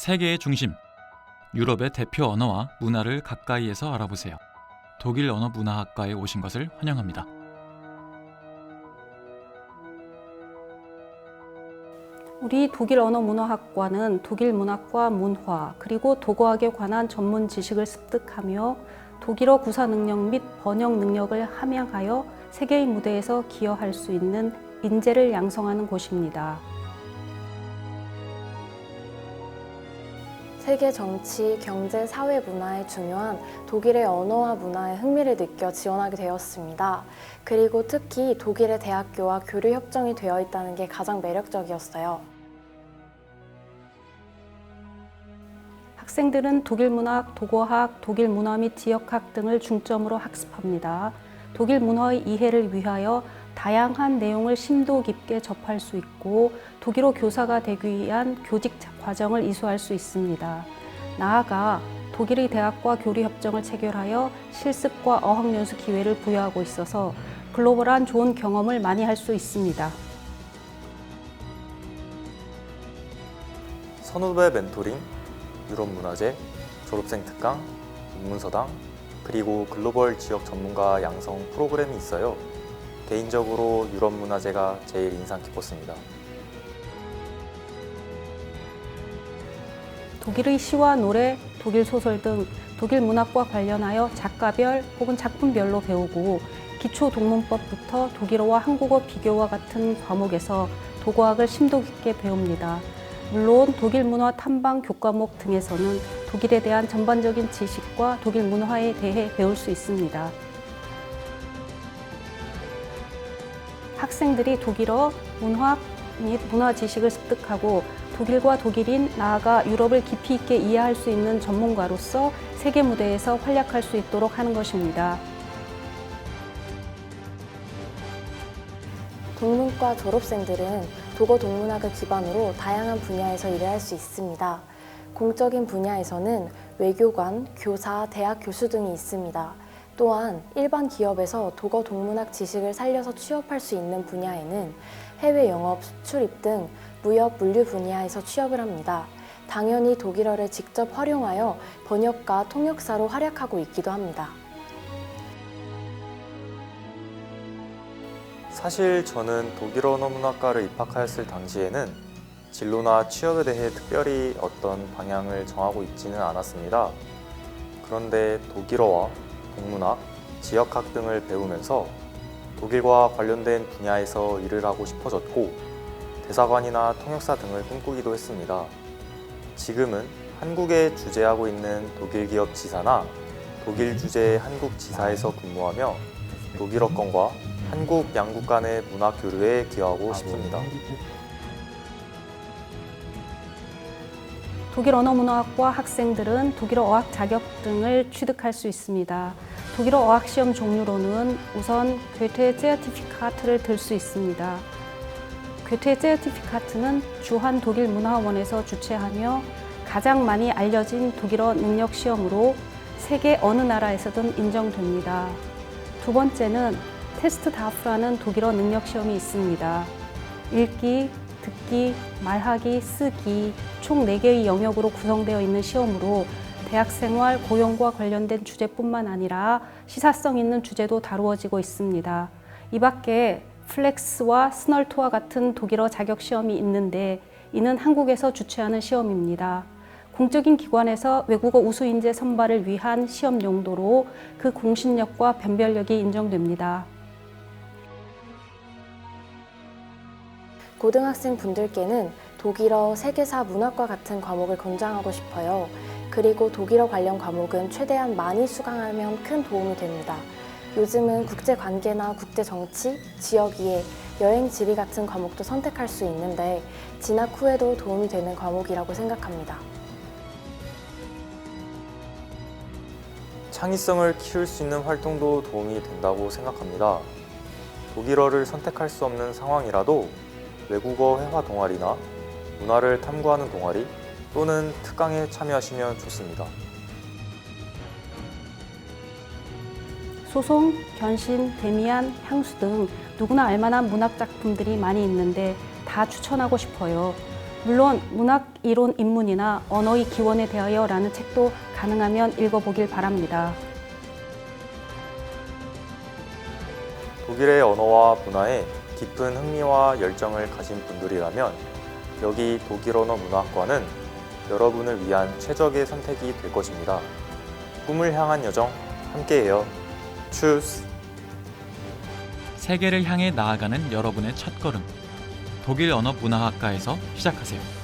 세계의 중심, 유럽의 대표 언어와 문화를 가까이에서 알아보세요. 독일 언어 문화학과에 오신 것을 환영합니다. 우리 독일 언어 문화학과는 독일 문학과 문화 그리고 도고학에 관한 전문 지식을 습득하며 독일어 구사 능력 및 번역 능력을 함양하여 세계의 무대에서 기여할 수 있는 인재를 양성하는 곳입니다. 세계 정치, 경제, 사회 문화에 중요한 독일의 언어와 문화에 흥미를 느껴 지원하게 되었습니다. 그리고 특히 독일의 대학교와 교류 협정이 되어 있다는 게 가장 매력적이었어요. 학생들은 독일 문학, 도고학, 독일 문화 및 지역학 등을 중점으로 학습합니다. 독일 문화의 이해를 위하여 다양한 내용을 심도 깊게 접할 수 있고 독일어 교사가 되기 위한 교직 과정을 이수할 수 있습니다. 나아가 독일의 대학과 교류 협정을 체결하여 실습과 어학 연수 기회를 부여하고 있어서 글로벌한 좋은 경험을 많이 할 수 있습니다. 선후배 멘토링, 유럽 문화재, 졸업생 특강, 입문서당, 그리고 글로벌 지역 전문가 양성 프로그램이 있어요. 개인적으로 유럽 문화재가 제일 인상 깊었습니다. 독일의 시와 노래, 독일 소설 등 독일 문학과 관련하여 작가별 혹은 작품별로 배우고 기초 동문법부터 독일어와 한국어 비교와 같은 과목에서 도고학을 심도 깊게 배웁니다. 물론 독일 문화 탐방 교과목 등에서는 독일에 대한 전반적인 지식과 독일 문화에 대해 배울 수 있습니다. 학생들이 독일어, 문학 및 문화 지식을 습득하고 독일과 독일인 나아가 유럽을 깊이 있게 이해할 수 있는 전문가로서 세계 무대에서 활약할 수 있도록 하는 것입니다. 동문과 졸업생들은 독어 동문학을 기반으로 다양한 분야에서 일을 할수 있습니다. 공적인 분야에서는 외교관, 교사, 대학 교수 등이 있습니다. 또한 일반 기업에서 독어 동문학 지식을 살려서 취업할 수 있는 분야에는 해외 영업, 수출입 등 무역, 물류 분야에서 취업을 합니다. 당연히 독일어를 직접 활용하여 번역가, 통역사로 활약하고 있기도 합니다. 사실 저는 독일 언어 문학과를 입학하였을 당시에는 진로나 취업에 대해 특별히 어떤 방향을 정하고 있지는 않았습니다. 그런데 독일어와 동문학, 지역학 등을 배우면서 독일과 관련된 분야에서 일을 하고 싶어졌고 대사관이나 통역사 등을 꿈꾸기도 했습니다. 지금은 한국에 주재하고 있는 독일 기업 지사나 독일 주재 한국 지사에서 근무하며 독일어권과 한국 양국 간의 문화 교류에 기여하고 싶습니다. 독일 언어 문화학과 학생들은 독일어 어학 자격 등을 취득할 수 있습니다. 독일어 어학 시험 종류로는 우선 괴테 제어티피카트를 들 수 있습니다. 괴테 제어티피카트는 주한 독일 문화원에서 주최하며 가장 많이 알려진 독일어 능력 시험으로 세계 어느 나라에서든 인정됩니다. 두 번째는 테스트 다프라는 독일어 능력 시험이 있습니다. 읽기, 듣기, 말하기, 쓰기 총 4개의 영역으로 구성되어 있는 시험으로 대학생활, 고용과 관련된 주제뿐만 아니라 시사성 있는 주제도 다루어지고 있습니다. 이 밖에 플렉스와 스널토와 같은 독일어 자격 시험이 있는데 이는 한국에서 주최하는 시험입니다. 공적인 기관에서 외국어 우수 인재 선발을 위한 시험 용도로 그 공신력과 변별력이 인정됩니다. 고등학생 분들께는 독일어, 세계사, 문학과 같은 과목을 권장하고 싶어요. 그리고 독일어 관련 과목은 최대한 많이 수강하면 큰 도움이 됩니다. 요즘은 국제 관계나 국제 정치, 지역 이해, 여행 지리 같은 과목도 선택할 수 있는데 진학 후에도 도움이 되는 과목이라고 생각합니다. 창의성을 키울 수 있는 활동도 도움이 된다고 생각합니다. 독일어를 선택할 수 없는 상황이라도 외국어 회화 동아리나 문화를 탐구하는 동아리 또는 특강에 참여하시면 좋습니다. 소송, 견신, 데미안, 향수 등 누구나 알만한 문학 작품들이 많이 있는데 다 추천하고 싶어요. 물론 문학 이론 입문이나 언어의 기원에 대하여라는 책도 가능하면 읽어보길 바랍니다. 독일의 언어와 문화에 깊은 흥미와 열정을 가진 분들이라면 여기 독일 언어 문화학과는 여러분을 위한 최적의 선택이 될 것입니다. 꿈을 향한 여정 함께해요. 추스! 세계를 향해 나아가는 여러분의 첫걸음. 독일 언어 문화학과에서 시작하세요.